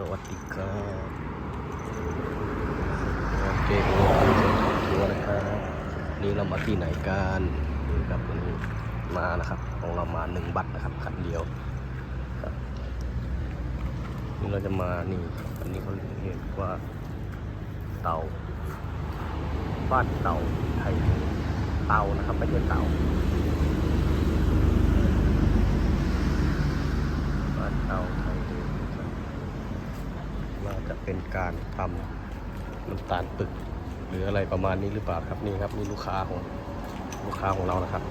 สวัสดีครับโอเคทัวนะครับนี่เรามาที่ไหนกันนะครับวันนี้มานะครับของเรามาหนึ่งบัตรนะครับคันเดียวครับนี่เราจะมานี่อันนี้เขาเรียกว่าเตาบ้านเตาไทยเตานะครับไม่ใช่เตาบ้านเตาไทยเองนะครับน่า จะเป็นการทำน้ำตาลปึก หรืออะไรประมาณนี้หรือเปล่าครับนี่ครับนี่ลูกค้าของลูกค้าของเรานะครับ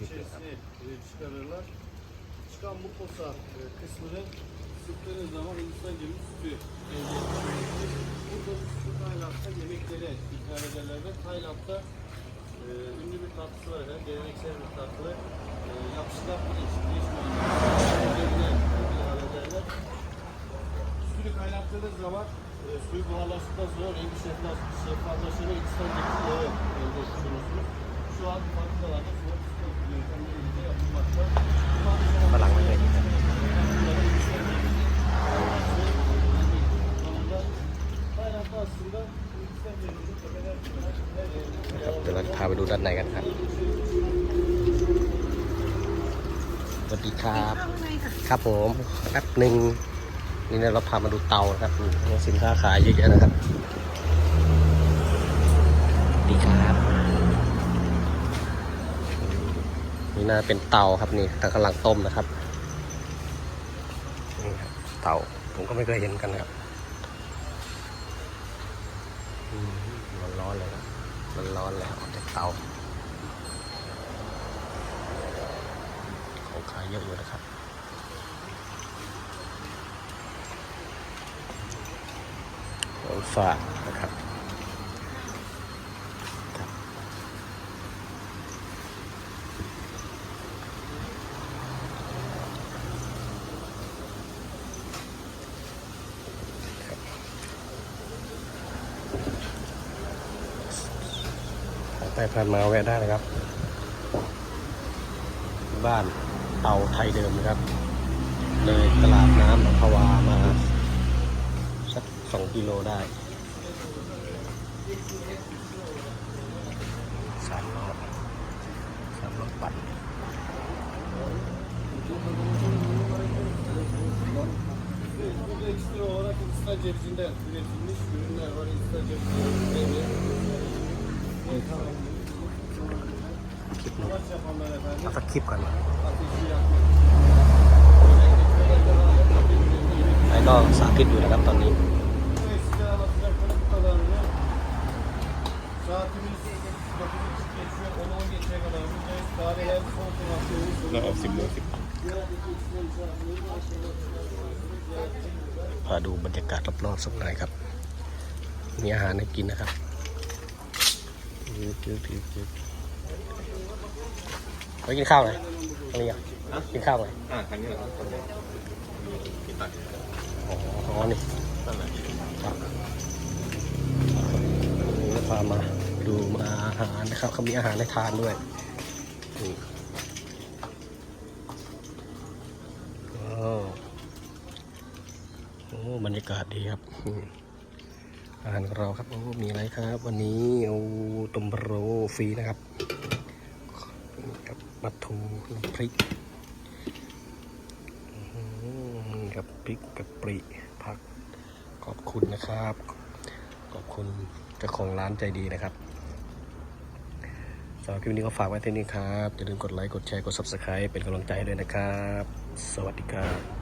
bu şekilde e, çıkarırlar. Çıkan bu posa kısmını sıktığınız zaman Hindistan cevizi sütü elde ediyorsunuz. Burada bu sütü Tayland'da yemeklere ikram ederler ve Tayland'da e, ünlü bir tatlısı var efendim. Geleneksel bir tatlı. E, yapışkan pirinç, pirinç ederler. Suyu kaynattığınız zaman e, suyu buharlaştıktan sonra rengi şeffaf, şeffaflaşır ve cevizi yağı elde etmiş olursunuz. Şu an fabrikalarda soğuk Hindistan cevizi tepeler çıkarak her yerinde ครับเดี๋ยวเราจะพาไปดูด้านในกันครับสวัสดีครับ ครับผมแป๊บหนึ่งนี่เนี่ยเราพามาดูเตานะครับสินค้าขายเยอะแยะนะครับสวัสดีครับนี่น่าเป็นเตาครับนี่แต่กำลังต้มนะครับนี่ครับเตาผมก็ไม่เคยเห็นกันครับ ร้อนๆเลยครันร้อนๆเลยออกจากเตาของขายเยอะอยู่นะครับของฝากนะครับ ผ่านไปผ่านมาแวะได้เลยครับ บ้านเตาไทยเดิมนะครับ เลยตลาดน้ำหนองพวามาสักสองกิโลได้สามล้อสามล้อปั่น Burada ekstra olarak Hindistan cevizinden üretilmiş ürünler var. Hindistan cevizi, meyve. Kulaç yapanlar efendim. เอาสักคลิปก่อน Ateşi yakmak. ไอ้ก็สาธิตอยู่นะครับตอนนี้ Bu eskiden anlatacakları bu kadarını saatimiz 9.30 geçiyor, 10-10 geçeye kadar buradayız. Tarihler son konakta olursa เราเอาสิบโลสิบพาดูบรรยากาศรอบๆสักหน่อยครับ มีอาหารให้กินนะครับ ไปกินข้าวหน่อยตรงนี้อะกินข้าวหน่อยอ่าครั้งนี้เหรอกี่ตันอ๋อนี่ครับนี่พามาดูมาอาหารนะครับเขามีอาหารให้ทานด้วยนี่ว้โอ้บรรยากาศดีครับ อาหารของเราครับโอ้มีอะไรครับ วันนี้โอ้ต้มโรฟรีนะครับนี่ครับปลาทูน้ำพริกกับพริกกับปริผักขอบคุณนะครับ ขอบคุณเจ้าของร้านใจดีนะครับสำหรับคลิปนี้ก็ฝากไว้ที่นี่ครับอย่าลืมกดไลค์กดแชร์กด subscribe เป็นกำลังใจให้ด้วยนะครับ สวัสดีครับ